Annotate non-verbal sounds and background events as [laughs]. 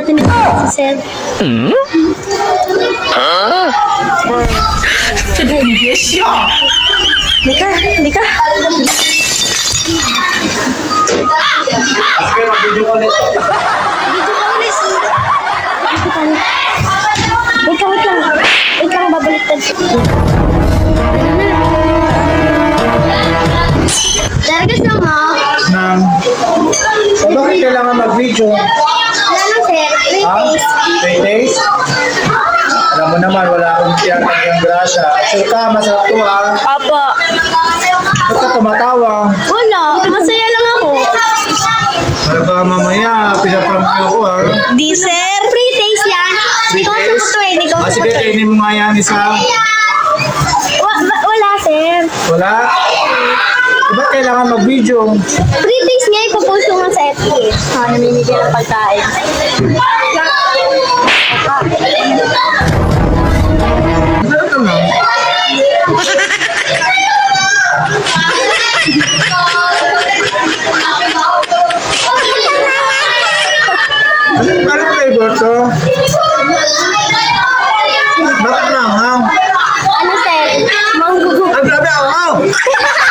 natin ni Sir. Hindi ka, hindi ka. Pero video ko nito. Video ka ulit. Wait lang, wait lang. Wait lang, na mo. Nang... So, bakit kailangan mag-video? Sir. Three Ha? days. Three days? Alam mo naman, wala akong tiyatag ng grasa. Sure ka, masarap to ha. Apo. Ba't ka tumatawa? Wala. Masaya lang ako. Para baka mamaya, pinaprank niyo ako ha. Di, sir. Three days yan. Three Ikaw days? sa to eh. Ikaw Ah, sige, eh. kainin mo nga yan isa. Wa- wa- Wala, sir. Wala? Eh, ba't kailangan mag-video? Three days nga ipopost ko nga sa Ah, namimigay ng pagkain. Anong flavor to? Bakit na ang Ano, sir? Manggugup. Ang grabe ang [laughs]